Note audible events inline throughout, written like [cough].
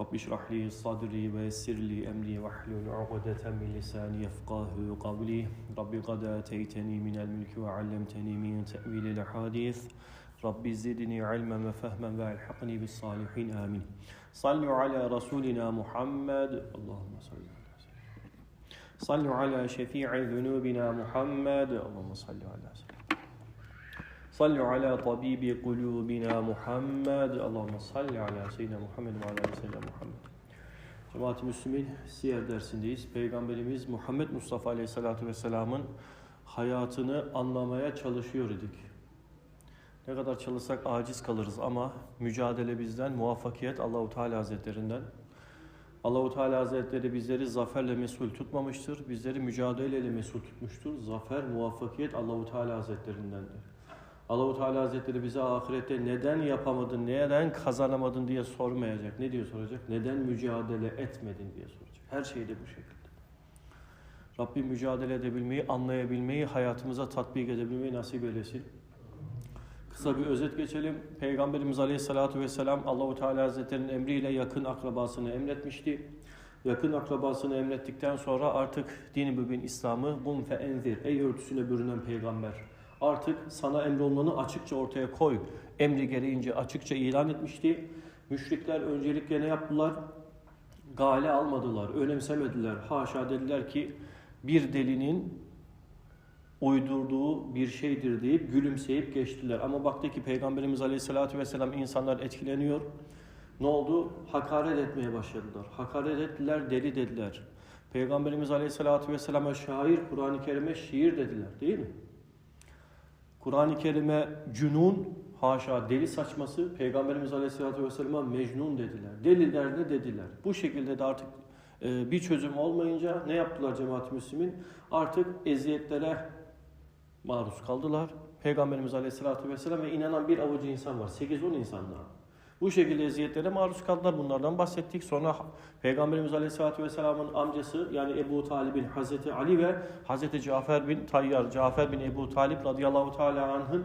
رب اشرح لي صدري ويسر لي أمري واحلل عقدة من لساني يفقه قولي. رب قد آتيتني من الملك وعلمتني من تأويل الأحاديث. رب زدني علما وفهما وألحقني بالصالحين آمين. صلوا على رسولنا محمد. اللهم صل على صلوا على شفيع ذنوبنا محمد. اللهم صل على سيدنا Sallu ala tabibi kulubina Muhammed. Allahümme salli ala seyyidina Muhammed ve ala seyyidina Muhammed. cemaat Müslümin Siyer dersindeyiz. Peygamberimiz Muhammed Mustafa Aleyhisselatü Vesselam'ın hayatını anlamaya çalışıyor idik. Ne kadar çalışsak aciz kalırız ama mücadele bizden, muvaffakiyet Allahu Teala Hazretlerinden. Allahu Teala Hazretleri bizleri zaferle mesul tutmamıştır. Bizleri mücadeleyle mesul tutmuştur. Zafer, muvaffakiyet Allahu Teala Hazretlerindendir. Allahu Teala Hazretleri bize ahirette neden yapamadın, neden kazanamadın diye sormayacak. Ne diye soracak? Neden mücadele etmedin diye soracak. Her şeyde bu şekilde. Rabbim mücadele edebilmeyi, anlayabilmeyi, hayatımıza tatbik edebilmeyi nasip eylesin. Kısa bir özet geçelim. Peygamberimiz Aleyhisselatü Vesselam Allahu Teala Hazretleri'nin emriyle yakın akrabasını emretmişti. Yakın akrabasını emrettikten sonra artık dini mübin İslam'ı bum fe enzir ey örtüsüne bürünen peygamber artık sana emrolmanı açıkça ortaya koy. Emri gereğince açıkça ilan etmişti. Müşrikler öncelikle ne yaptılar? Gale almadılar, önemsemediler. Haşa dediler ki bir delinin uydurduğu bir şeydir deyip gülümseyip geçtiler. Ama baktı ki Peygamberimiz Aleyhisselatü Vesselam insanlar etkileniyor. Ne oldu? Hakaret etmeye başladılar. Hakaret ettiler, deli dediler. Peygamberimiz Aleyhisselatü Vesselam'a şair, Kur'an-ı Kerim'e şiir dediler değil mi? Kur'an-ı Kerim'e cünun, haşa deli saçması, Peygamberimiz Aleyhisselatü Vesselam'a mecnun dediler. Deliler de dediler. Bu şekilde de artık e, bir çözüm olmayınca ne yaptılar cemaat-i müslimin? Artık eziyetlere maruz kaldılar. Peygamberimiz Aleyhisselatü Vesselam ve inanan bir avucu insan var. 8-10 insan daha. Bu şekilde eziyetlere maruz kaldılar. Bunlardan bahsettik. Sonra Peygamberimiz Aleyhisselatü Vesselam'ın amcası yani Ebu Talib'in Hazreti Ali ve Hazreti Cafer bin Tayyar, Cafer bin Ebu Talib radıyallahu teala anh'ın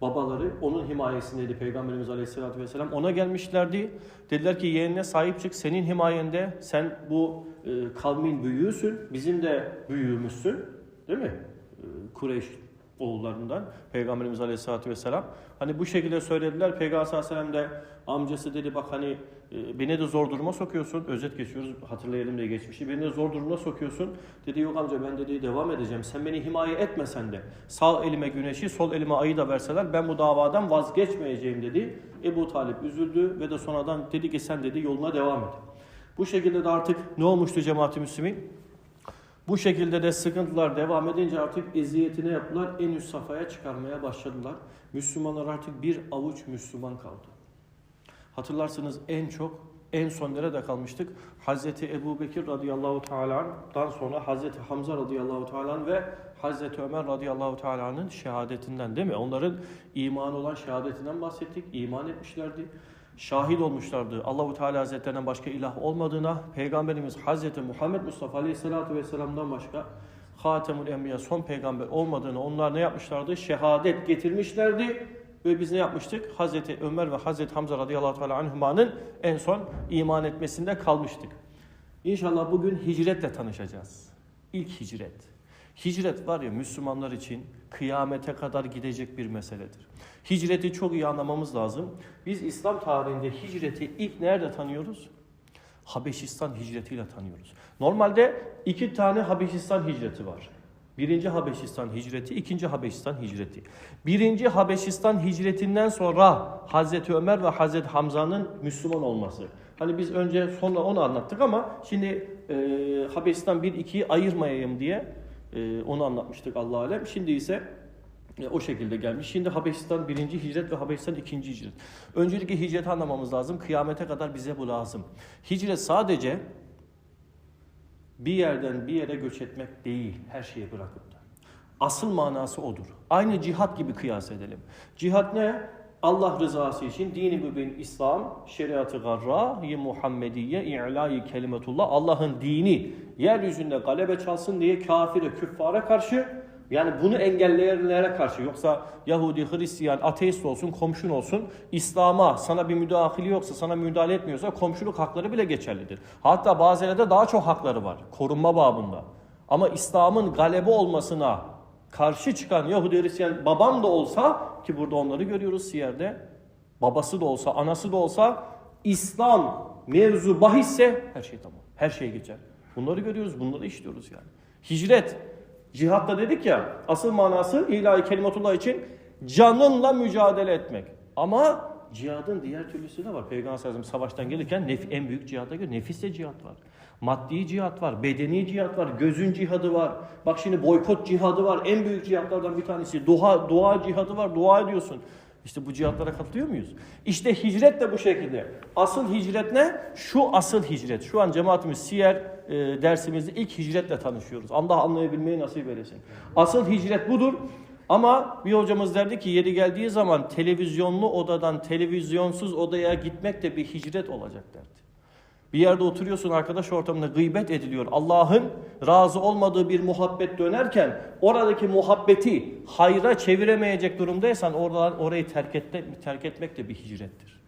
babaları onun himayesindeydi Peygamberimiz Aleyhisselatü Vesselam. Ona gelmişlerdi. Dediler ki yeğenine sahip çık senin himayende sen bu e, kavmin büyüğüsün. Bizim de büyüğümüzsün. Değil mi? E, Kureyş oğullarından Peygamberimiz Aleyhisselatü Vesselam. Hani bu şekilde söylediler. Peygamber Sallallahu Aleyhi ve Sellem de amcası dedi bak hani e, beni de zor duruma sokuyorsun. Özet geçiyoruz hatırlayalım diye geçmişi. Beni de zor duruma sokuyorsun. Dedi yok amca ben dedi devam edeceğim. Sen beni himaye etmesen de sağ elime güneşi sol elime ayı da verseler ben bu davadan vazgeçmeyeceğim dedi. Ebu Talip üzüldü ve de sonradan dedi ki sen dedi yoluna devam et. Bu şekilde de artık ne olmuştu cemaat-i? Bu şekilde de sıkıntılar devam edince artık eziyetine yaptılar. En üst safhaya çıkarmaya başladılar. Müslümanlar artık bir avuç Müslüman kaldı. Hatırlarsınız en çok en son nerede kalmıştık? Hazreti Ebu Bekir radıyallahu teala'dan sonra Hazreti Hamza radıyallahu teala ve Hazreti Ömer radıyallahu teala'nın şehadetinden değil mi? Onların iman olan şehadetinden bahsettik. İman etmişlerdi şahit olmuşlardı. Allahu Teala Hazretlerinden başka ilah olmadığına, Peygamberimiz Hazreti Muhammed Mustafa Aleyhisselatü Vesselam'dan başka Hatemül Enbiya son peygamber olmadığını onlar ne yapmışlardı? Şehadet getirmişlerdi ve biz ne yapmıştık? Hazreti Ömer ve Hazreti Hamza radıyallahu teala anhümanın en son iman etmesinde kalmıştık. İnşallah bugün hicretle tanışacağız. İlk hicret. Hicret var ya Müslümanlar için kıyamete kadar gidecek bir meseledir. Hicreti çok iyi anlamamız lazım. Biz İslam tarihinde hicreti ilk nerede tanıyoruz? Habeşistan hicretiyle tanıyoruz. Normalde iki tane Habeşistan hicreti var. Birinci Habeşistan hicreti, ikinci Habeşistan hicreti. Birinci Habeşistan hicretinden sonra Hazreti Ömer ve Hazreti Hamza'nın Müslüman olması. Hani biz önce sonra onu anlattık ama şimdi e, Habeşistan 1-2'yi ayırmayayım diye e, onu anlatmıştık Allah alem. Şimdi ise e, o şekilde gelmiş. Şimdi Habeşistan birinci hicret ve Habeşistan ikinci hicret. Öncelikle hicreti anlamamız lazım. Kıyamete kadar bize bu lazım. Hicret sadece bir yerden bir yere göç etmek değil. Her şeyi bırakıp da. Asıl manası odur. Aynı cihat gibi kıyas edelim. Cihat ne? Allah rızası için dini mübin İslam, şeriatı garra-i Muhammediye, i'la-i kelimetullah, Allah'ın dini yeryüzünde galebe çalsın diye kafire, küffara karşı yani bunu engelleyenlere karşı yoksa Yahudi, Hristiyan, ateist olsun, komşun olsun İslam'a sana bir müdahili yoksa, sana müdahale etmiyorsa komşuluk hakları bile geçerlidir. Hatta bazılarında daha çok hakları var korunma babında. Ama İslam'ın galebe olmasına karşı çıkan Yahudi, Hristiyan babam da olsa ki burada onları görüyoruz Siyer'de. Babası da olsa, anası da olsa İslam mevzu bahisse her şey tamam. Her şey geçer. Bunları görüyoruz, bunları işliyoruz yani. Hicret, cihatta dedik ya asıl manası ilahi kelimetullah için canınla mücadele etmek. Ama cihadın diğer türlüsü de var. Peygamber savaştan gelirken nef- en büyük cihada göre nefisle cihat var. Maddi cihat var, bedeni cihat var, gözün cihadı var. Bak şimdi boykot cihadı var. En büyük cihatlardan bir tanesi. Dua, dua cihadı var. Dua ediyorsun. İşte bu cihatlara katılıyor muyuz? İşte hicret de bu şekilde. Asıl hicret ne? Şu asıl hicret. Şu an cemaatimiz Siyer e, dersimizde ilk hicretle tanışıyoruz. Allah anlayabilmeyi nasip eylesin. Asıl hicret budur. Ama bir hocamız derdi ki yeri geldiği zaman televizyonlu odadan televizyonsuz odaya gitmek de bir hicret olacak derdi. Bir yerde oturuyorsun arkadaş ortamında gıybet ediliyor. Allah'ın razı olmadığı bir muhabbet dönerken oradaki muhabbeti hayra çeviremeyecek durumdaysan oradan orayı terk, etme, terk etmek de bir hicrettir.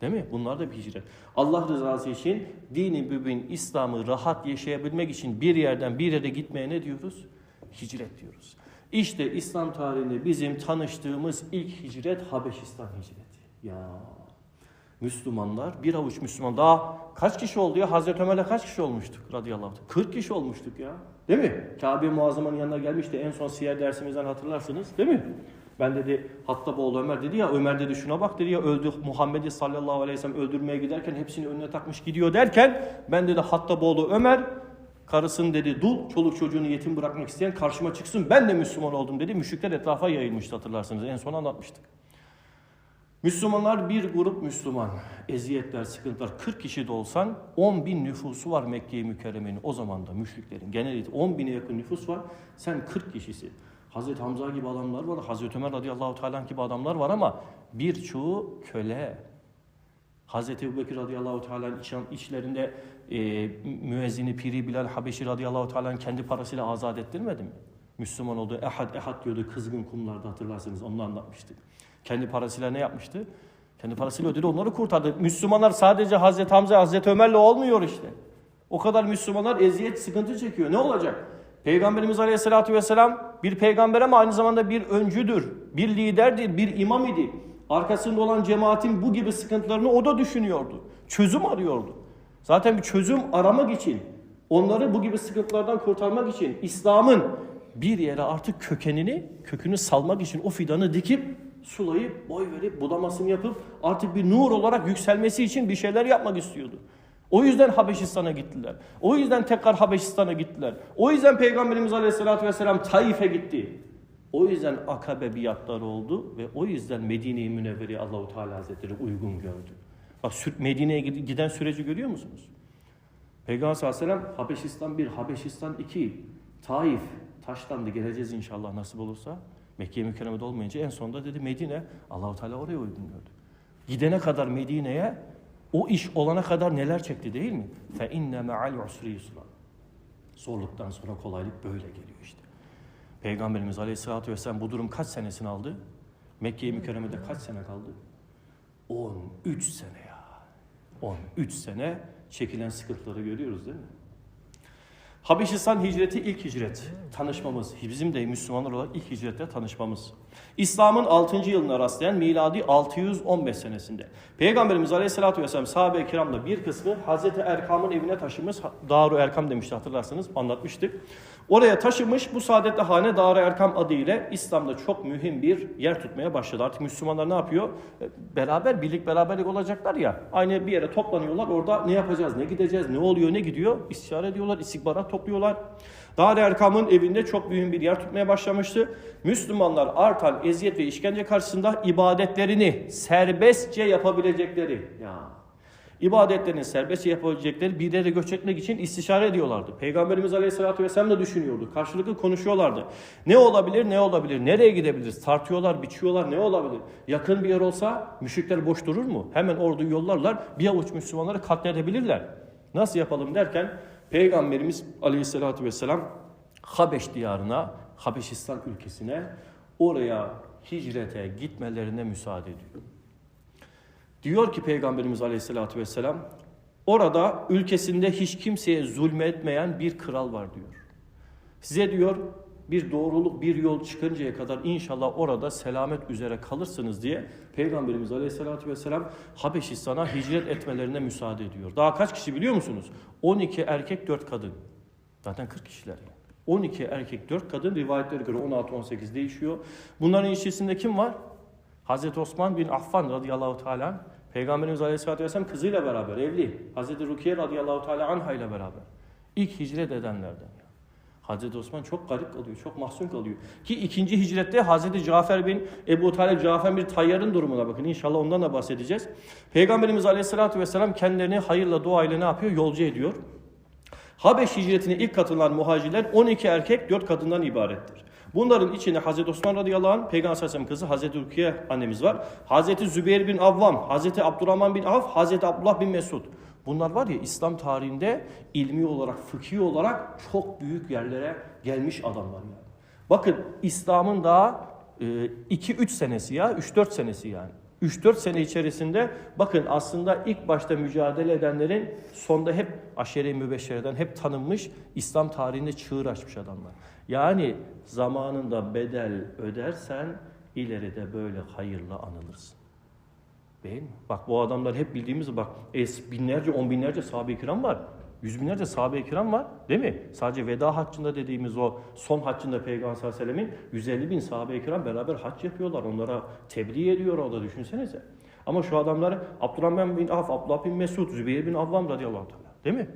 Değil mi? Bunlar da bir hicret. Allah rızası için dini mübin İslam'ı rahat yaşayabilmek için bir yerden bir yere gitmeye ne diyoruz? Hicret diyoruz. İşte İslam tarihinde bizim tanıştığımız ilk hicret Habeşistan hicreti. Ya Müslümanlar, bir avuç Müslüman daha kaç kişi oldu ya? Hazreti Ömer'le kaç kişi olmuştuk radıyallahu anh? 40 kişi olmuştuk ya. Değil mi? Kabe Muazzama'nın yanına gelmişti. En son siyer dersimizden hatırlarsınız. Değil mi? Ben dedi Hattaboğlu Ömer dedi ya Ömer dedi şuna bak dedi ya öldü Muhammed'i sallallahu aleyhi ve sellem öldürmeye giderken hepsini önüne takmış gidiyor derken ben dedi Hattaboğlu Ömer karısını dedi dul çoluk çocuğunu yetim bırakmak isteyen karşıma çıksın ben de Müslüman oldum dedi. Müşrikler etrafa yayılmıştı hatırlarsınız en son anlatmıştık. Müslümanlar bir grup Müslüman. Eziyetler, sıkıntılar 40 kişi de olsan 10 bin nüfusu var Mekke-i Mükerreme'nin o zaman da müşriklerin. Genel 10 bine yakın nüfus var. Sen 40 kişisi. Hazreti Hamza gibi adamlar var. Hazreti Ömer radıyallahu teala gibi adamlar var ama birçoğu köle. Hazreti Ebubekir radıyallahu teala içlerinde e, müezzini Piri Bilal Habeşi radıyallahu teala kendi parasıyla azat ettirmedi mi? Müslüman oldu. Ehad ehad diyordu kızgın kumlarda hatırlarsınız onu anlatmıştık. Kendi parasıyla ne yapmıştı? Kendi parasıyla ödedi onları kurtardı. Müslümanlar sadece Hazreti Hamza, Hazreti Ömer'le olmuyor işte. O kadar Müslümanlar eziyet, sıkıntı çekiyor. Ne olacak? Peygamberimiz Aleyhisselatü Vesselam bir peygamber ama aynı zamanda bir öncüdür, bir liderdir, bir imam idi. Arkasında olan cemaatin bu gibi sıkıntılarını o da düşünüyordu. Çözüm arıyordu. Zaten bir çözüm aramak için, onları bu gibi sıkıntılardan kurtarmak için İslam'ın bir yere artık kökenini, kökünü salmak için o fidanı dikip sulayıp, boy verip, budamasını yapıp artık bir nur olarak yükselmesi için bir şeyler yapmak istiyordu. O yüzden Habeşistan'a gittiler. O yüzden tekrar Habeşistan'a gittiler. O yüzden Peygamberimiz Aleyhisselatü Vesselam Taif'e gitti. O yüzden akabe biatları oldu ve o yüzden Medine-i Münevvere'ye Allahu Teala Hazretleri uygun gördü. Bak Medine'ye giden süreci görüyor musunuz? Peygamber sallallahu aleyhi ve sellem Habeşistan 1, Habeşistan 2, Taif taşlandı geleceğiz inşallah nasip olursa. Mekke-i Mükerreme'de olmayınca en sonunda dedi Medine Allahu Teala oraya uygun gördü. Gidene kadar Medine'ye o iş olana kadar neler çekti değil mi? Fe inne me'al usri yusra. Zorluktan sonra kolaylık böyle geliyor işte. Peygamberimiz Aleyhisselatü Vesselam bu durum kaç senesini aldı? Mekke-i Mükerreme'de kaç sene kaldı? 13 sene ya. 13 sene çekilen sıkıntıları görüyoruz değil mi? Habeşistan hicreti ilk hicret. Tanışmamız. Bizim de Müslümanlar olarak ilk hicretle tanışmamız. İslam'ın 6. yılına rastlayan miladi 615 senesinde. Peygamberimiz Aleyhisselatü Vesselam sahabe-i kiramla bir kısmı Hazreti Erkam'ın evine taşımış. Daru Erkam demişti hatırlarsanız anlatmıştık. Oraya taşımış bu saadetli hane Daru Erkam adı ile İslam'da çok mühim bir yer tutmaya başladı. Artık Müslümanlar ne yapıyor? Beraber birlik beraberlik olacaklar ya. Aynı bir yere toplanıyorlar. Orada ne yapacağız, ne gideceğiz, ne oluyor, ne gidiyor? İstişare ediyorlar, istihbarat topluyorlar. Dar-ı Erkam'ın evinde çok mühim bir yer tutmaya başlamıştı. Müslümanlar artan eziyet ve işkence karşısında ibadetlerini serbestçe yapabilecekleri ya ibadetlerini serbest yapabilecekleri bir yere göç etmek için istişare ediyorlardı. Peygamberimiz Aleyhisselatü Vesselam da düşünüyordu. Karşılıklı konuşuyorlardı. Ne olabilir, ne olabilir, nereye gidebiliriz? Tartıyorlar, biçiyorlar, ne olabilir? Yakın bir yer olsa müşrikler boş durur mu? Hemen orduyu yollarlar, bir avuç Müslümanları katledebilirler. Nasıl yapalım derken Peygamberimiz Aleyhisselatü Vesselam Habeş diyarına, Habeşistan ülkesine oraya hicrete gitmelerine müsaade ediyor. Diyor ki Peygamberimiz Aleyhisselatü Vesselam, orada ülkesinde hiç kimseye zulmetmeyen bir kral var diyor. Size diyor bir doğruluk, bir yol çıkıncaya kadar inşallah orada selamet üzere kalırsınız diye Peygamberimiz Aleyhisselatü Vesselam Habeşistan'a hicret etmelerine müsaade ediyor. Daha kaç kişi biliyor musunuz? 12 erkek 4 kadın. Zaten 40 kişiler yani. 12 erkek 4 kadın rivayetlere göre 16-18 değişiyor. Bunların içerisinde kim var? Hazreti Osman bin Affan radıyallahu teala Peygamberimiz Aleyhisselatü Vesselam kızıyla beraber evli. Hazreti Rukiye radıyallahu teala anha ile beraber. İlk hicret edenlerden. Hazreti Osman çok garip kalıyor, çok mahzun kalıyor. Ki ikinci hicrette Hazreti Cafer bin Ebu Talib Cafer bir tayyarın durumuna bakın. İnşallah ondan da bahsedeceğiz. Peygamberimiz Aleyhisselatü Vesselam kendilerini hayırla duayla ne yapıyor? Yolcu ediyor. Habeş hicretine ilk katılan muhacirler 12 erkek 4 kadından ibarettir. Bunların içinde Hazreti Osman radıyallahu anh, Peygamber Aleyhisselam kızı Hazreti Rukiye annemiz var. Hazreti Zübeyir bin Avvam, Hazreti Abdurrahman bin Avf, Hazreti Abdullah bin Mesud. Bunlar var ya İslam tarihinde ilmi olarak, fıkhi olarak çok büyük yerlere gelmiş adamlar yani. Bakın İslam'ın daha 2-3 senesi ya, 3-4 senesi yani. 3-4 sene içerisinde bakın aslında ilk başta mücadele edenlerin sonda hep aşere-i mübeşşereden hep tanınmış İslam tarihinde çığır açmış adamlar. Yani zamanında bedel ödersen ileride böyle hayırla anılırsın. Değil mi? Bak bu adamlar hep bildiğimiz bak es binlerce on binlerce sahabe-i kiram var. Yüz binlerce sahabe-i kiram var değil mi? Sadece veda haccında dediğimiz o son haccında Peygamber sallallahu aleyhi ve sellemin 150 bin sahabe-i kiram beraber hac yapıyorlar. Onlara tebliğ ediyor orada düşünsenize. Ama şu adamları Abdurrahman bin Af, Abdullah bin Mesud, Zübeyir bin Avvam radıyallahu teala değil mi?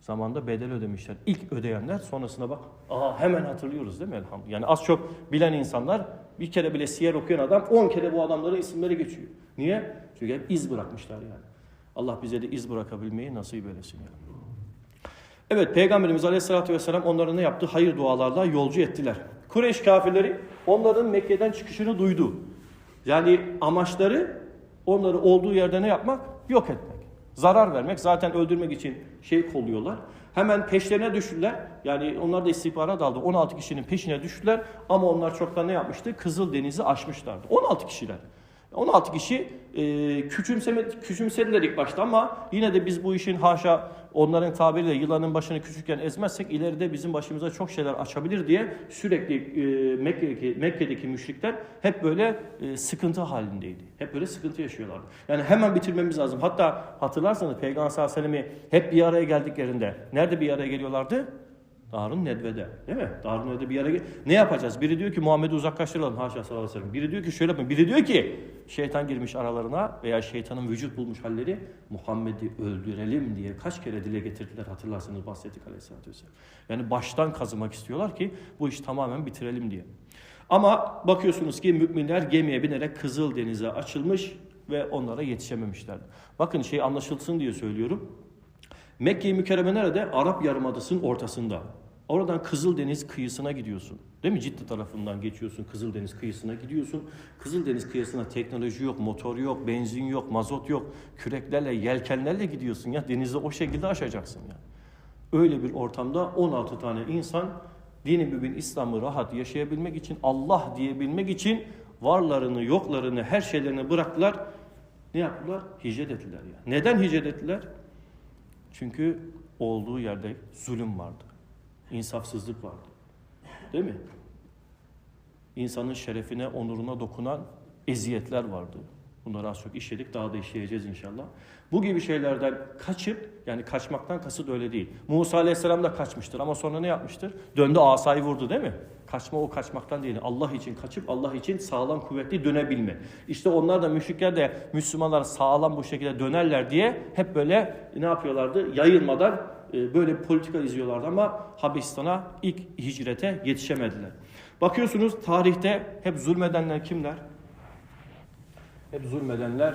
Zamanda bedel ödemişler. İlk ödeyenler sonrasına bak. Aa hemen hatırlıyoruz değil mi elhamdülillah. Yani az çok bilen insanlar bir kere bile siyer okuyan adam 10 kere bu adamların isimleri geçiyor. Niye? Çünkü hep iz bırakmışlar yani. Allah bize de iz bırakabilmeyi nasip eylesin yani. Evet Peygamberimiz Aleyhisselatü Vesselam onları ne yaptı? Hayır dualarla yolcu ettiler. Kureyş kafirleri onların Mekke'den çıkışını duydu. Yani amaçları onları olduğu yerde ne yapmak? Yok etmek. Zarar vermek. Zaten öldürmek için şey kolluyorlar. Hemen peşlerine düştüler. Yani onlar da istihbarat aldı. 16 kişinin peşine düştüler. Ama onlar çoktan ne yapmıştı? Kızıl Denizi aşmışlardı. 16 kişiler. 16 kişi e, küçümseme, küçümsediler ilk başta ama yine de biz bu işin haşa onların tabiriyle yılanın başını küçükken ezmezsek ileride bizim başımıza çok şeyler açabilir diye sürekli e, Mekke'deki, Mekke'deki müşrikler hep böyle e, sıkıntı halindeydi. Hep böyle sıkıntı yaşıyorlardı. Yani hemen bitirmemiz lazım. Hatta hatırlarsanız Peygamber sallallahu aleyhi ve sellem'i hep bir araya geldiklerinde nerede bir araya geliyorlardı? Darun Nedve'de değil mi? Darun Nedve'de bir yere ne yapacağız? Biri diyor ki Muhammed'i uzaklaştıralım haşa sallallahu aleyhi ve sellem. Biri diyor ki şöyle yapın. Biri diyor ki şeytan girmiş aralarına veya şeytanın vücut bulmuş halleri Muhammed'i öldürelim diye kaç kere dile getirdiler hatırlarsanız bahsettik aleyhissalatü vesselam. Yani baştan kazımak istiyorlar ki bu işi tamamen bitirelim diye. Ama bakıyorsunuz ki müminler gemiye binerek Kızıl Deniz'e açılmış ve onlara yetişememişler. Bakın şey anlaşılsın diye söylüyorum. Mekke-i Mükerreme nerede? Arap Yarımadası'nın ortasında. Oradan Kızıldeniz kıyısına gidiyorsun. Değil mi? Ciddi tarafından geçiyorsun. Kızıldeniz kıyısına gidiyorsun. Kızıldeniz kıyısına teknoloji yok, motor yok, benzin yok, mazot yok. Küreklerle, yelkenlerle gidiyorsun ya. Denizi o şekilde aşacaksın ya. Öyle bir ortamda 16 tane insan dini mübin İslam'ı rahat yaşayabilmek için, Allah diyebilmek için varlarını, yoklarını, her şeylerini bıraktılar. Ne yaptılar? Hicret ettiler ya. Neden hicret ettiler? Çünkü olduğu yerde zulüm vardı. İnsafsızlık vardı. Değil mi? İnsanın şerefine, onuruna dokunan eziyetler vardı. Bunları az çok işledik, daha da işleyeceğiz inşallah. Bu gibi şeylerden kaçıp, yani kaçmaktan kasıt öyle değil. Musa Aleyhisselam da kaçmıştır ama sonra ne yapmıştır? Döndü asayı vurdu değil mi? Kaçma o kaçmaktan değil. Allah için kaçıp Allah için sağlam kuvvetli dönebilme. İşte onlar da müşrikler de Müslümanlar sağlam bu şekilde dönerler diye hep böyle ne yapıyorlardı? Yayılmadan e, böyle bir politika izliyorlardı ama Habeşistan'a ilk hicrete yetişemediler. Bakıyorsunuz tarihte hep zulmedenler kimler? Hep zulmedenler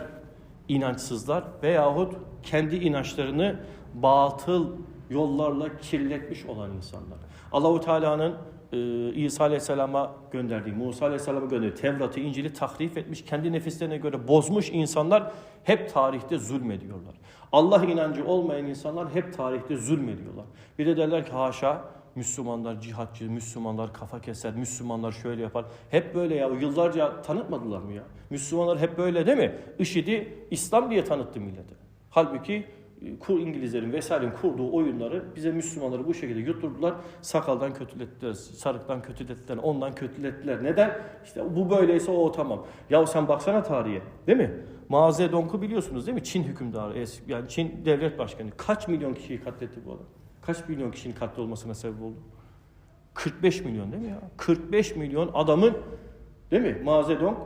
inançsızlar veyahut kendi inançlarını batıl yollarla kirletmiş olan insanlar. Allahu Teala'nın e, İsa Aleyhisselam'a gönderdiği, Musa Aleyhisselam'a gönderdiği Tevrat'ı, İncil'i tahrif etmiş, kendi nefislerine göre bozmuş insanlar hep tarihte zulmediyorlar. Allah inancı olmayan insanlar hep tarihte zulmediyorlar. Bir de derler ki haşa Müslümanlar cihatçı, Müslümanlar kafa keser, Müslümanlar şöyle yapar. Hep böyle ya yıllarca tanıtmadılar mı ya? Müslümanlar hep böyle değil mi? IŞİD'i İslam diye tanıttı millete. Halbuki kur İngilizlerin vesairenin kurduğu oyunları bize Müslümanları bu şekilde yutturdular. Sakaldan kötülettiler, sarıktan kötülettiler, ondan kötülettiler. Neden? İşte bu böyleyse o, tamam. Ya sen baksana tarihe değil mi? Mao Zedong'u biliyorsunuz değil mi? Çin hükümdarı, yani Çin devlet başkanı. Kaç milyon kişiyi katletti bu adam? Kaç milyon kişinin katlolmasına sebep oldu? 45 milyon değil mi ya? 45 milyon adamın değil mi? Mao Zedong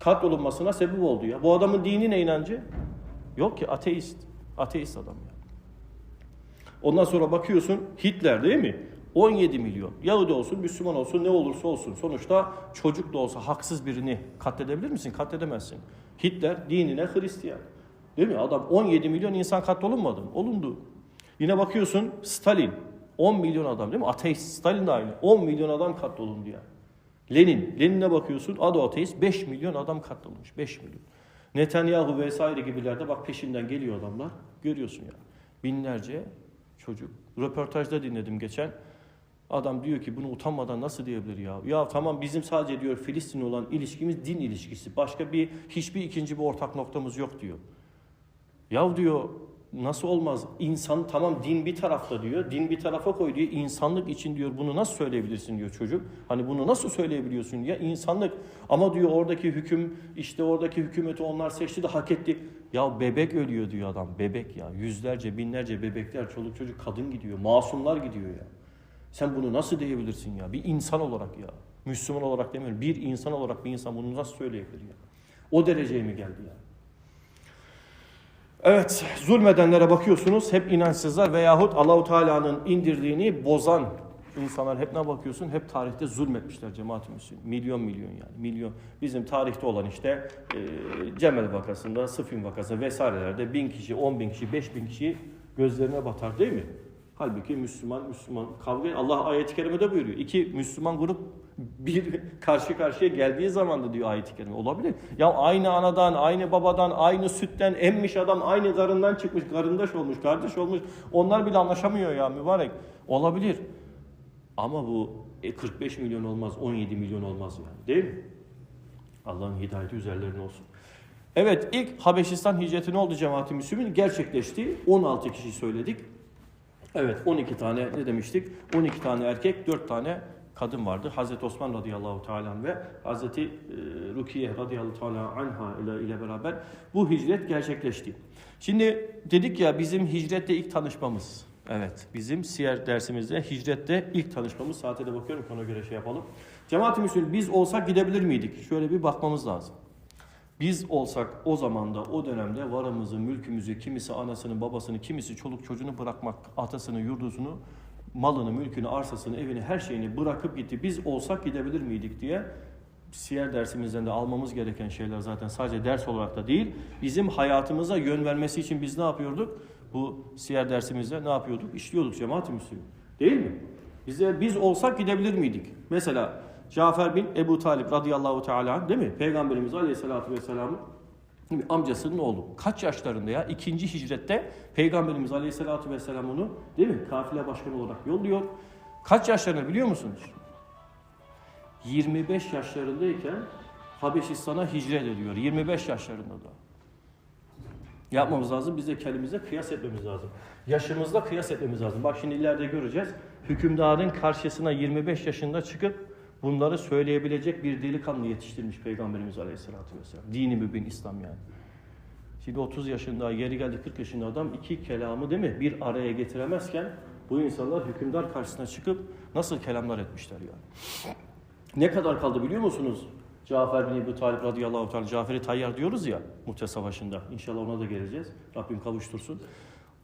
katlolunmasına sebep oldu ya. Bu adamın dini ne inancı? Yok ki ateist. Ateist adam ya. Ondan sonra bakıyorsun Hitler değil mi? 17 milyon. Yahudi olsun, Müslüman olsun, ne olursa olsun. Sonuçta çocuk da olsa haksız birini katledebilir misin? Katledemezsin. Hitler dinine Hristiyan. Değil mi? Adam 17 milyon insan katlolunmadı mı? Olundu. Yine bakıyorsun Stalin. 10 milyon adam değil mi? Ateist. Stalin de aynı. 10 milyon adam katlolundu ya. Lenin. Lenin'e bakıyorsun adı ateist. 5 milyon adam katledilmiş. 5 milyon. Netanyahu vesaire gibilerde bak peşinden geliyor adamlar. Görüyorsun ya. Binlerce çocuk. Röportajda dinledim geçen. Adam diyor ki bunu utanmadan nasıl diyebilir ya? Ya tamam bizim sadece diyor Filistin olan ilişkimiz din ilişkisi. Başka bir hiçbir ikinci bir ortak noktamız yok diyor. Ya diyor nasıl olmaz? İnsan tamam din bir tarafta diyor. Din bir tarafa koy diyor. İnsanlık için diyor bunu nasıl söyleyebilirsin diyor çocuk. Hani bunu nasıl söyleyebiliyorsun ya insanlık. Ama diyor oradaki hüküm işte oradaki hükümeti onlar seçti de hak etti. Ya bebek ölüyor diyor adam. Bebek ya. Yüzlerce binlerce bebekler çoluk çocuk kadın gidiyor. Masumlar gidiyor ya. Sen bunu nasıl diyebilirsin ya? Bir insan olarak ya. Müslüman olarak demiyorum. Bir insan olarak bir insan bunu nasıl söyleyebilir ya? O dereceye mi geldi ya? Evet, zulmedenlere bakıyorsunuz hep inançsızlar veyahut Allahu Teala'nın indirdiğini bozan insanlar hep ne bakıyorsun? Hep tarihte zulmetmişler cemaat-i. Milyon milyon yani milyon. Bizim tarihte olan işte e, Cemel vakasında, Sıfin vakası vesairelerde bin kişi, on bin kişi, beş bin kişi gözlerine batar değil mi? Halbuki Müslüman, Müslüman kavga Allah ayet-i kerimede buyuruyor. İki Müslüman grup [laughs] bir karşı karşıya geldiği zaman da diyor ayet-i kerime. Olabilir. Ya aynı anadan, aynı babadan, aynı sütten emmiş adam, aynı karından çıkmış, karındaş olmuş, kardeş olmuş. Onlar bile anlaşamıyor ya mübarek. Olabilir. Ama bu e, 45 milyon olmaz, 17 milyon olmaz yani. Değil mi? Allah'ın hidayeti üzerlerine olsun. Evet ilk Habeşistan hicreti ne oldu cemaat-i Müslümin? Gerçekleşti. 16 kişi söyledik. Evet 12 tane ne demiştik? 12 tane erkek, 4 tane kadın vardı. Hazreti Osman radıyallahu teala ve Hazreti e, Rukiye radıyallahu teala anha ile, ile beraber bu hicret gerçekleşti. Şimdi dedik ya bizim hicrette ilk tanışmamız. Evet bizim siyer dersimizde hicrette ilk tanışmamız. Saate de bakıyorum ona göre şey yapalım. Cemaat-i Müslümin biz olsak gidebilir miydik? Şöyle bir bakmamız lazım. Biz olsak o zamanda, o dönemde varımızı, mülkümüzü, kimisi anasını, babasını, kimisi çoluk çocuğunu bırakmak, atasını, yurdusunu, malını, mülkünü, arsasını, evini, her şeyini bırakıp gitti. Biz olsak gidebilir miydik diye siyer dersimizden de almamız gereken şeyler zaten sadece ders olarak da değil, bizim hayatımıza yön vermesi için biz ne yapıyorduk? Bu siyer dersimizde ne yapıyorduk? İşliyorduk cemaat-i Müslümin. Değil mi? Bize biz olsak gidebilir miydik? Mesela Cafer bin Ebu Talip radıyallahu teala değil mi? Peygamberimiz aleyhissalatü vesselamın amcasının oğlu. Kaç yaşlarında ya? İkinci hicrette Peygamberimiz aleyhissalatü vesselam onu değil mi? Kafile başkanı olarak yolluyor. Kaç yaşlarında biliyor musunuz? 25 yaşlarındayken Habeşistan'a hicret ediyor. 25 yaşlarında da. Yapmamız lazım. Biz de kendimize kıyas etmemiz lazım. Yaşımızla kıyas etmemiz lazım. Bak şimdi ileride göreceğiz. Hükümdarın karşısına 25 yaşında çıkıp bunları söyleyebilecek bir delikanlı yetiştirmiş Peygamberimiz Aleyhisselatü Vesselam. Dini mübin İslam yani. Şimdi 30 yaşında, yeri geldi 40 yaşında adam iki kelamı değil mi bir araya getiremezken bu insanlar hükümdar karşısına çıkıp nasıl kelamlar etmişler yani. Ne kadar kaldı biliyor musunuz? Cafer bin Ebu Talib radıyallahu teala Cafer-i Tayyar diyoruz ya Muhte Savaşı'nda. İnşallah ona da geleceğiz. Rabbim kavuştursun.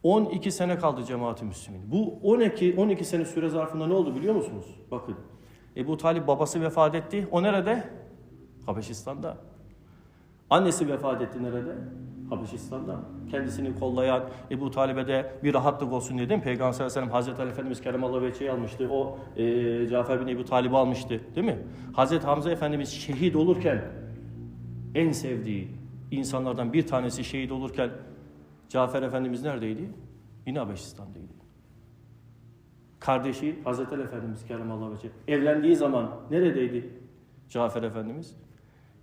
12 sene kaldı cemaat-i Müslümin. Bu 12 12 sene süre zarfında ne oldu biliyor musunuz? Bakın. Ebu Talib babası vefat etti. O nerede? Habeşistan'da. Annesi vefat etti nerede? Habeşistan'da. Kendisini kollayan Ebu Talib'e de bir rahatlık olsun mi? Peygamber sallallahu aleyhi ve sellem Hazreti Ali Efendimiz Keremallahu Veçe'yi almıştı. O e, Cafer bin Ebu Talib'i almıştı değil mi? Hazreti Hamza Efendimiz şehit olurken en sevdiği insanlardan bir tanesi şehit olurken Cafer Efendimiz neredeydi? Yine Habeşistan'daydı. Kardeşi Hazreti Ali Efendimiz Keremallahu Veçe evlendiği zaman neredeydi Cafer Efendimiz?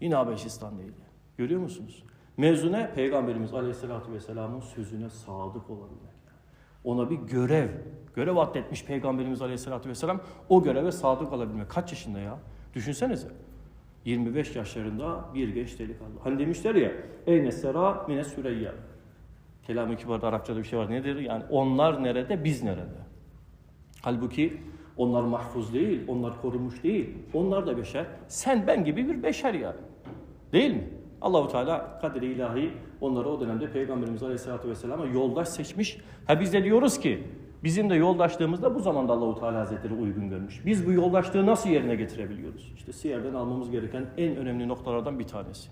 Yine Habeşistan'daydı. Görüyor musunuz? Mevzu ne? Peygamberimiz Aleyhisselatü Vesselam'ın sözüne sadık olabilmek. Ona bir görev, görev atletmiş Peygamberimiz Aleyhisselatü Vesselam. O göreve sadık olabilmek. Kaç yaşında ya? Düşünsenize. 25 yaşlarında bir genç delikanlı. Hani demişler ya, Eyne sera mine süreyya. Kelam-ı Kibar'da Arapçada bir şey var. Nedir? Yani onlar nerede, biz nerede? Halbuki onlar mahfuz değil, onlar korunmuş değil. Onlar da beşer. Sen ben gibi bir beşer yani. Değil mi? Allahu Teala kaderi ilahi onları o dönemde Peygamberimiz Aleyhisselatü Vesselam'a yoldaş seçmiş. Ha biz de diyoruz ki bizim de yoldaşlığımızda bu zamanda Allahu Teala Hazretleri uygun görmüş. Biz bu yoldaşlığı nasıl yerine getirebiliyoruz? İşte siyerden almamız gereken en önemli noktalardan bir tanesi.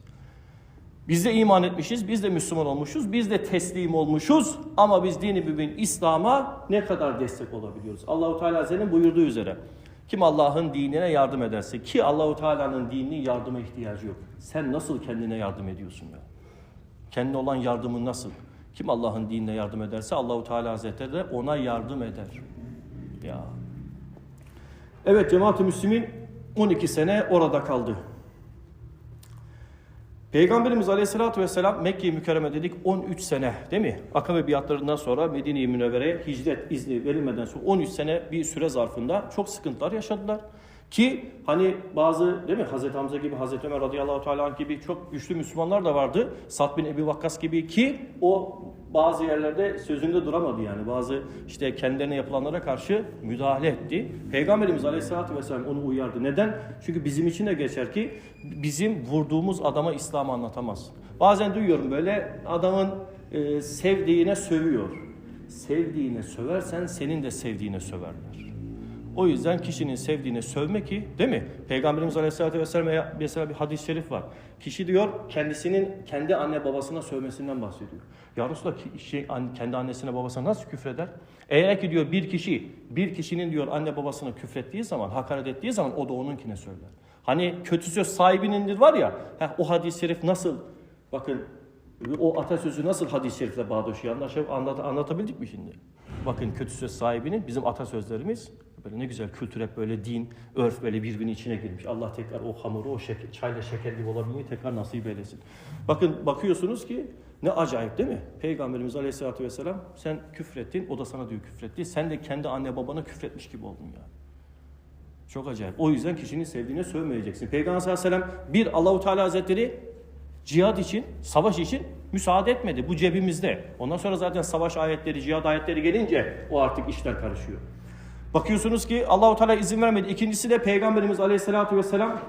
Biz de iman etmişiz, biz de Müslüman olmuşuz, biz de teslim olmuşuz ama biz dini mübin İslam'a ne kadar destek olabiliyoruz? Allahu Teala Hazretleri'nin buyurduğu üzere kim Allah'ın dinine yardım ederse ki Allahu Teala'nın dininin yardıma ihtiyacı yok. Sen nasıl kendine yardım ediyorsun ya? Kendine olan yardımın nasıl? Kim Allah'ın dinine yardım ederse Allahu Teala Hazretleri de ona yardım eder. Ya. Evet cemaat-i Müslümin 12 sene orada kaldı. Peygamberimiz Aleyhisselatü Vesselam Mekke-i Mükerreme dedik 13 sene değil mi? Akabe biatlarından sonra Medine-i Münevvere'ye hicret izni verilmeden sonra 13 sene bir süre zarfında çok sıkıntılar yaşadılar. Ki hani bazı değil mi Hazreti Hamza gibi, Hazreti Ömer radıyallahu teala gibi çok güçlü Müslümanlar da vardı. Sa'd bin Ebi Vakkas gibi ki o bazı yerlerde sözünde duramadı yani. Bazı işte kendilerine yapılanlara karşı müdahale etti. Peygamberimiz Aleyhisselatü Vesselam onu uyardı. Neden? Çünkü bizim için de geçer ki bizim vurduğumuz adama İslam'ı anlatamaz. Bazen duyuyorum böyle adamın e, sevdiğine sövüyor. Sevdiğine söversen senin de sevdiğine söverler. O yüzden kişinin sevdiğine sövme ki değil mi? Peygamberimiz Aleyhisselatü Vesselam'a mesela bir hadis-i şerif var. Kişi diyor kendisinin kendi anne babasına sövmesinden bahsediyor. Ya Resulallah şey, kendi annesine babasına nasıl küfreder? Eğer ki diyor bir kişi bir kişinin diyor anne babasına küfrettiği zaman, hakaret ettiği zaman o da onunkine söyler. Hani kötü söz sahibinindir var ya, heh, o hadis-i şerif nasıl bakın o atasözü nasıl hadis-i şerifle bağdaşıyor anlat, anlatabildik mi şimdi? Bakın kötü söz sahibinin bizim atasözlerimiz böyle ne güzel kültür hep böyle din, örf böyle birbirinin içine girmiş. Allah tekrar o hamuru o şeker, çayla şeker gibi olabilmeyi tekrar nasip eylesin. Bakın bakıyorsunuz ki ne acayip değil mi? Peygamberimiz Aleyhisselatü Vesselam sen küfrettin o da sana diyor küfretti. Sen de kendi anne babana küfretmiş gibi oldun ya. Çok acayip. O yüzden kişinin sevdiğine sövmeyeceksin. Peygamber sallallahu aleyhi ve sellem bir Allahu Teala Hazretleri cihad için, savaş için müsaade etmedi. Bu cebimizde. Ondan sonra zaten savaş ayetleri, cihad ayetleri gelince o artık işler karışıyor. Bakıyorsunuz ki Allahu Teala izin vermedi. İkincisi de Peygamberimiz Aleyhisselatü Vesselam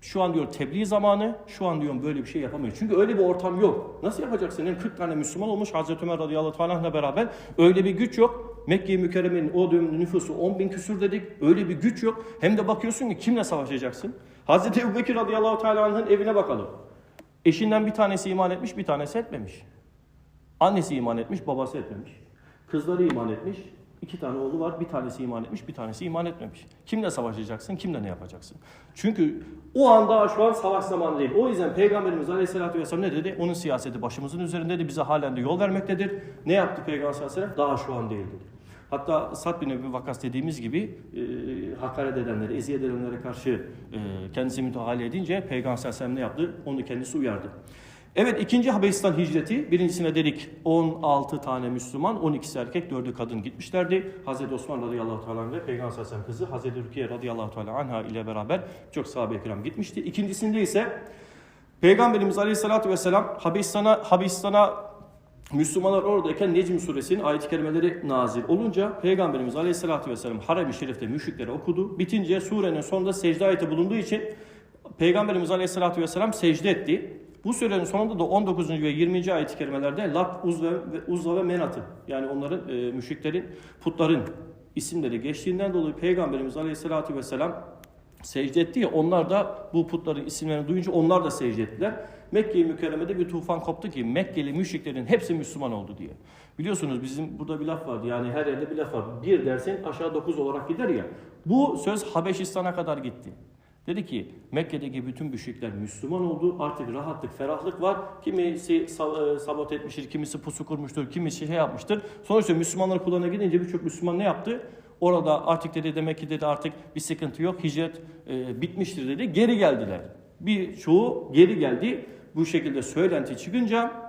şu an diyor tebliğ zamanı, şu an diyorum böyle bir şey yapamayız. Çünkü öyle bir ortam yok. Nasıl yapacaksın? Hem 40 tane Müslüman olmuş Hazreti Ömer radıyallahu teala'la beraber. Öyle bir güç yok. Mekke-i Mükerreme'nin o dönem nüfusu 10 bin küsür dedik. Öyle bir güç yok. Hem de bakıyorsun ki kimle savaşacaksın? Hazreti Ebu Bekir radıyallahu teala'nın evine bakalım. Eşinden bir tanesi iman etmiş, bir tanesi etmemiş. Annesi iman etmiş, babası etmemiş. Kızları iman etmiş. İki tane oğlu var. Bir tanesi iman etmiş, bir tanesi iman etmemiş. Kimle savaşacaksın, kimle ne yapacaksın? Çünkü o anda şu an savaş zamanı değil. O yüzden Peygamberimiz Aleyhisselatü Vesselam ne dedi? Onun siyaseti başımızın üzerindedir. Bize halen de yol vermektedir. Ne yaptı Peygamber sallallahu aleyhi ve sellem? Daha şu an değil dedi. Hatta Sad bin Ebi Vakkas dediğimiz gibi e, hakaret edenlere, eziyet edenlere karşı e, kendisi müdahale edince Peygamber sallallahu aleyhi ve sellem ne yaptı? Onu kendisi uyardı. Evet ikinci Habeşistan hicreti. Birincisine dedik 16 tane Müslüman, 12'si erkek, 4'ü kadın gitmişlerdi. Hazreti Osman radıyallahu teala ve Peygamber sallallahu aleyhi kızı Hazreti Rukiye radıyallahu teala anha ile beraber çok sahabe-i kiram gitmişti. İkincisinde ise Peygamberimiz aleyhissalatü vesselam Habeşistan'a Habeşistan'a Müslümanlar oradayken Necm suresinin ayet-i kerimeleri nazil olunca Peygamberimiz Aleyhisselatü Vesselam Harem-i Şerif'te müşriklere okudu. Bitince surenin sonunda secde ayeti bulunduğu için Peygamberimiz Aleyhisselatü Vesselam secde etti. Bu surenin sonunda da 19. ve 20. ayet-i kerimelerde Lat, Uz ve, Uzza ve Menat'ı yani onların e, müşriklerin, putların isimleri geçtiğinden dolayı Peygamberimiz Aleyhisselatü Vesselam secde etti ya onlar da bu putların isimlerini duyunca onlar da secde ettiler. Mekke-i Mükerreme'de bir tufan koptu ki Mekkeli müşriklerin hepsi Müslüman oldu diye. Biliyorsunuz bizim burada bir laf vardı yani her yerde bir laf var. Bir dersin aşağı dokuz olarak gider ya. Bu söz Habeşistan'a kadar gitti. Dedi ki Mekke'deki bütün müşrikler Müslüman oldu. Artık rahatlık, ferahlık var. Kimisi e, sabot etmiştir, kimisi pusu kurmuştur, kimisi şey yapmıştır. Sonuçta Müslümanlar kulağına gidince birçok Müslüman ne yaptı? Orada artık dedi demek ki dedi artık bir sıkıntı yok. Hicret e, bitmiştir dedi. Geri geldiler. Bir çoğu geri geldi. Bu şekilde söylenti çıkınca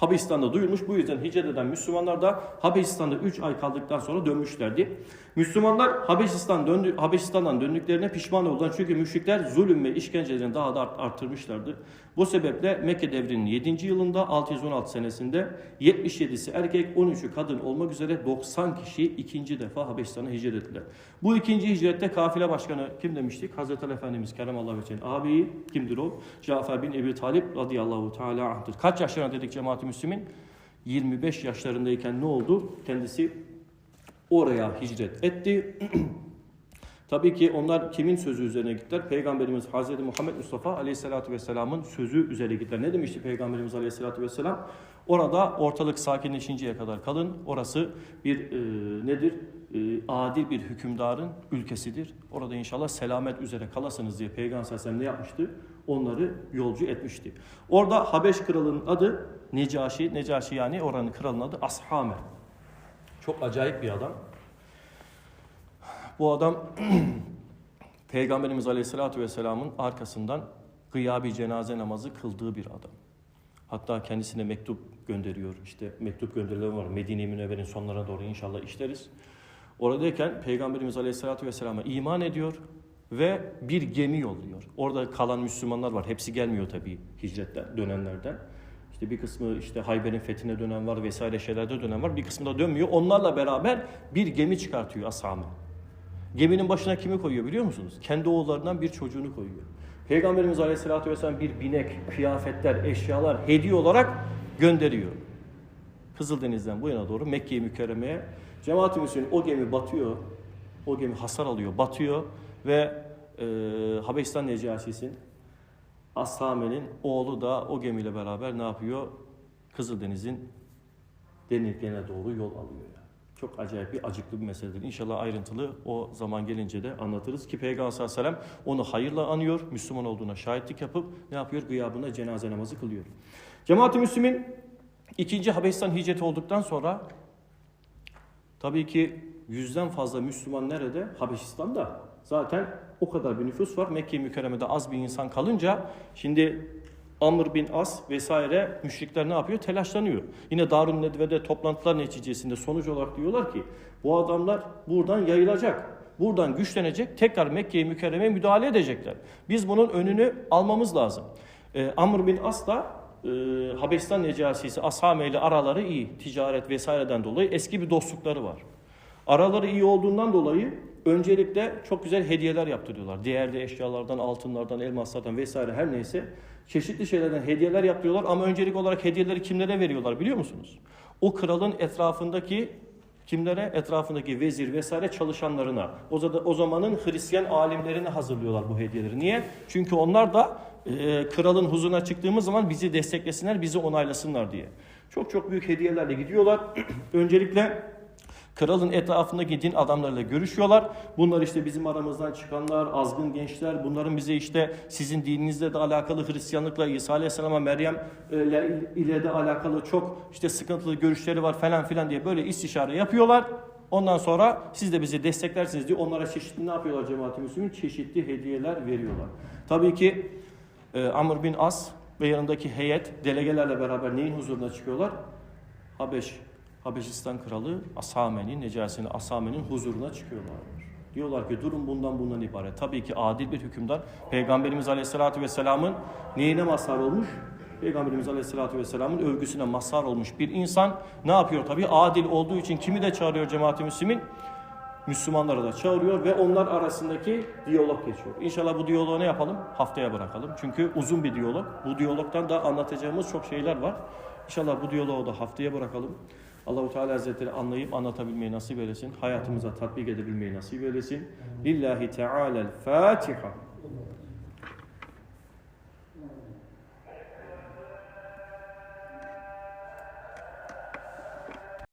Habeşistan'da duyulmuş. Bu yüzden hicret eden Müslümanlar da Habeşistan'da 3 ay kaldıktan sonra dönmüşlerdi. Müslümanlar Habeşistan döndü, Habeşistan'dan döndüklerine pişman oldular. Çünkü müşrikler zulüm ve işkencelerini daha da art- artırmışlardı. Bu sebeple Mekke devrinin 7. yılında 616 senesinde 77'si erkek 13'ü kadın olmak üzere 90 kişi ikinci defa Habeşistan'a hicret ettiler. Bu ikinci hicrette kafile başkanı kim demiştik? Hazreti Ali Efendimiz Keremallahu Vecehin abi kimdir o? Cafer bin Ebi Talip radıyallahu teala anh'tır. Kaç yaşlarına dedik cemaat-i müslümin? 25 yaşlarındayken ne oldu? Kendisi oraya hicret etti. [clears throat] Tabii ki onlar kimin sözü üzerine gittiler? Peygamberimiz Hazreti Muhammed Mustafa Aleyhisselatü Vesselam'ın sözü üzerine gittiler. Ne demişti Peygamberimiz Aleyhisselatü Vesselam? Orada ortalık sakinleşinceye kadar kalın. Orası bir e, nedir? E, adil bir hükümdarın ülkesidir. Orada inşallah selamet üzere kalasınız diye Peygamber sallallahu aleyhi ve sellem ne yapmıştı? Onları yolcu etmişti. Orada Habeş kralının adı Necaşi. Necaşi yani oranın kralının adı Ashame. Çok acayip bir adam. Bu adam [clears throat] Peygamberimiz Aleyhisselatü Vesselam'ın arkasından gıyabi cenaze namazı kıldığı bir adam. Hatta kendisine mektup gönderiyor. İşte mektup gönderilen var. Medine-i Münevver'in sonlarına doğru inşallah işleriz. Oradayken Peygamberimiz Aleyhisselatü Vesselam'a iman ediyor ve bir gemi yolluyor. Orada kalan Müslümanlar var. Hepsi gelmiyor tabii hicretten dönenlerden. İşte bir kısmı işte Hayber'in fethine dönen var vesaire şeylerde dönen var. Bir kısmı da dönmüyor. Onlarla beraber bir gemi çıkartıyor Ashame. Geminin başına kimi koyuyor biliyor musunuz? Kendi oğullarından bir çocuğunu koyuyor. Peygamberimiz Aleyhisselatü Vesselam bir binek, kıyafetler, eşyalar hediye olarak gönderiyor. Kızıldeniz'den bu yana doğru Mekke'yi mükerremeye. Cemaat-i Müslümin o gemi batıyor. O gemi hasar alıyor, batıyor ve e, Habeşistan Necasi'sin Ashame'nin oğlu da o gemiyle beraber ne yapıyor? Kızıldeniz'in denizlerine doğru yol alıyor. Çok acayip bir acıklı bir meseledir. İnşallah ayrıntılı o zaman gelince de anlatırız ki Peygamber sallallahu aleyhi ve sellem onu hayırla anıyor. Müslüman olduğuna şahitlik yapıp ne yapıyor? Gıyabında cenaze namazı kılıyor. Cemaat-i Müslümin ikinci Habeşistan hicreti olduktan sonra tabii ki yüzden fazla Müslüman nerede? Habeşistan'da. Zaten o kadar bir nüfus var. Mekke-i Mükerreme'de az bir insan kalınca şimdi Amr bin As vesaire müşrikler ne yapıyor? Telaşlanıyor. Yine Darun Nedve'de toplantılar neticesinde sonuç olarak diyorlar ki bu adamlar buradan yayılacak. Buradan güçlenecek. Tekrar Mekke'ye mükerremeye müdahale edecekler. Biz bunun önünü almamız lazım. Ee, Amr bin As da e, Habeşistan Necasisi Ashame ile araları iyi. Ticaret vesaireden dolayı eski bir dostlukları var. Araları iyi olduğundan dolayı öncelikle çok güzel hediyeler yaptırıyorlar. Değerli eşyalardan, altınlardan, elmaslardan vesaire her neyse çeşitli şeylerden hediyeler yaptırıyorlar ama öncelik olarak hediyeleri kimlere veriyorlar biliyor musunuz? O kralın etrafındaki kimlere? Etrafındaki vezir vesaire çalışanlarına. O, o zamanın Hristiyan alimlerine hazırlıyorlar bu hediyeleri. Niye? Çünkü onlar da e, kralın huzuruna çıktığımız zaman bizi desteklesinler, bizi onaylasınlar diye. Çok çok büyük hediyelerle gidiyorlar. [clears throat] Öncelikle Kralın etrafındaki din adamlarıyla görüşüyorlar. Bunlar işte bizim aramızdan çıkanlar, azgın gençler. Bunların bize işte sizin dininizle de alakalı Hristiyanlıkla İsa Aleyhisselam'a Meryem e, ile- de alakalı çok işte sıkıntılı görüşleri var falan filan diye böyle istişare yapıyorlar. Ondan sonra siz de bizi desteklersiniz diye onlara çeşitli ne yapıyorlar cemaat-i? Çeşitli hediyeler veriyorlar. Tabii ki e, Amr bin As ve yanındaki heyet delegelerle beraber neyin huzuruna çıkıyorlar? Habeş, Habeşistan kralı Asame'nin, Necasi'nin Asame'nin huzuruna çıkıyorlar. Diyorlar ki durum bundan bundan ibaret. Tabii ki adil bir hükümdar. Peygamberimiz Aleyhisselatü Vesselam'ın neyine mazhar olmuş? Peygamberimiz Aleyhisselatü Vesselam'ın övgüsüne mazhar olmuş bir insan ne yapıyor tabii? Adil olduğu için kimi de çağırıyor cemaat-i Müslümin? Müslümanları da çağırıyor ve onlar arasındaki diyalog geçiyor. İnşallah bu diyaloğu ne yapalım? Haftaya bırakalım. Çünkü uzun bir diyalog. Bu diyalogtan da anlatacağımız çok şeyler var. İnşallah bu diyaloğu da haftaya bırakalım. Allahu Teala Hazretleri anlayıp anlatabilmeyi nasip eylesin. Hayatımıza tatbik edebilmeyi nasip eylesin. Lillahi Teala'l Fatiha.